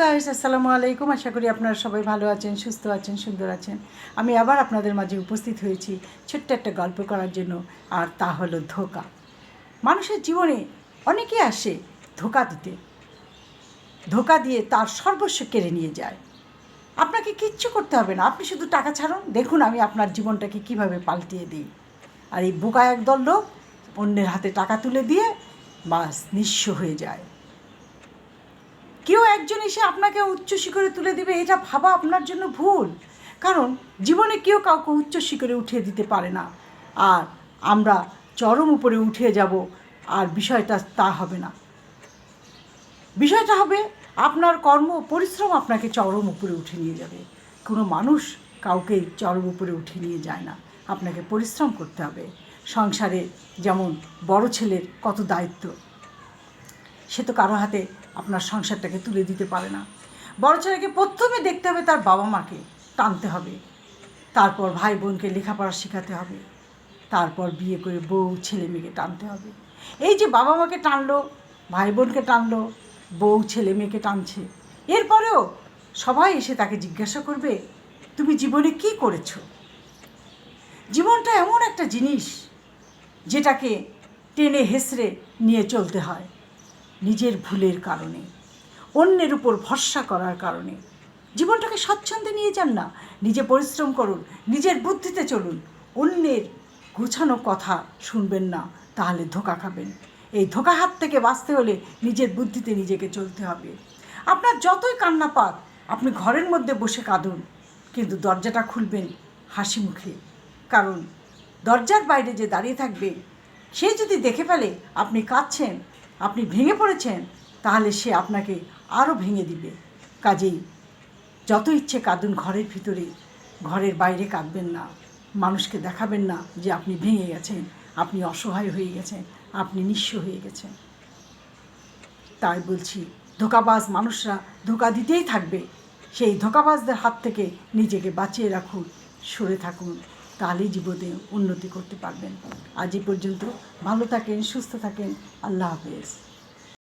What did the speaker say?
Guys আসসালামু আলাইকুম। আশা করি আপনারা সবাই ভালো আছেন, সুস্থ আছেন, সুন্দর আছেন। আমি আবার আপনাদের মাঝে উপস্থিত হয়েছি ছোট্ট একটা গল্প করার জন্য, আর তা হলো ধোকা। মানুষের জীবনে অনেকে আসে ধোকা দিতে। ধোকা দিয়ে তার সর্বস্ব কেড়ে নিয়ে যায়। আপনাকে কিচ্ছু করতে হবে না, আপনি শুধু টাকা ছাড়ুন। দেখুন আমি আপনার জীবনটাকে কীভাবে পাল্টিয়ে দিই। আর এই বোকা একদল লোক অন্যের হাতে টাকা তুলে দিয়ে বাস, নিঃস্ব হয়ে যায়। কেউ একজন এসে আপনাকে উচ্চ শিখরে তুলে দেবে, এটা ভাবা আপনার জন্য ভুল। কারণ জীবনে কেউ কাউকে উচ্চ শিখরে উঠিয়ে দিতে পারে না। আর আমরা চরম উপরে উঠে যাব, আর বিষয়টা তা হবে না। বিষয়টা হবে, আপনার কর্ম পরিশ্রম আপনাকে চরম উপরে উঠে নিয়ে যাবে। কোনো মানুষ কাউকে চরম উপরে উঠে নিয়ে যায় না। আপনাকে পরিশ্রম করতে হবে। সংসারে যেমন বড় ছেলের কত দায়িত্ব, সে তো কারও হাতে আপনার সংসারটাকে তুলে দিতে পারে না। বড় ছেলেকে প্রথমে দেখতে হবে তার বাবা মাকে, টানতে হবে। তারপর ভাই বোনকে লেখাপড়া শেখাতে হবে। তারপর বিয়ে করে বউ, ছেলে মেয়েকে টানতে হবে। এই যে বাবা মাকে টানলো, ভাই বোনকে টানলো, বউ, ছেলে মেয়েকে টানছে, এরপরেও সবাই এসে তাকে জিজ্ঞাসা করবে, তুমি জীবনে কি করেছ? জীবনটা এমন একটা জিনিস, যেটাকে টেনে হেসড়ে নিয়ে চলতে হয়। নিজের ভুলের কারণে, অন্যের উপর ভরসা করার কারণে। জীবনটাকে স্বচ্ছন্দে নিয়ে যান না। নিজে পরিশ্রম করুন, নিজের বুদ্ধিতে চলুন। অন্যের গোছানো কথা শুনবেন না, তাহলে ধোকা খাবেন। এই ধোকা হাত থেকে বাঁচতে হলে নিজের বুদ্ধিতে নিজেকে চলতে হবে। আপনার যতই কান্না পাক, আপনি ঘরের মধ্যে বসে কাঁদুন, কিন্তু দরজাটা খুলবেন হাসি মুখে। কারণ দরজার বাইরে যে দাঁড়িয়ে থাকবে, সে যদি দেখে ফেলে আপনি কাঁদছেন আপনি ভেঙে পড়েছেন, তাহলে সে আপনাকে আরও ভেঙে দিবে। কাজেই যত ইচ্ছে কাঁদুন ঘরের ভিতরে, ঘরের বাইরে কাঁদবেন না। মানুষকে দেখাবেন না যে আপনি ভেঙে গেছেন, আপনি অসহায় হয়ে গেছেন, আপনি নিঃস্ব হয়ে গেছেন। তাই বলছি, ধোকাবাজ মানুষরা ধোকা দিতেই থাকবে। সেই ধোকাবাজদের হাত থেকে নিজেকে বাঁচিয়ে রাখুন, সরে থাকুন। তাহলেই জীবনে উন্নতি করতে পারবেন। আজ এই পর্যন্ত ভালো থাকেন সুস্থ থাকেন। আল্লাহ হাফেজ।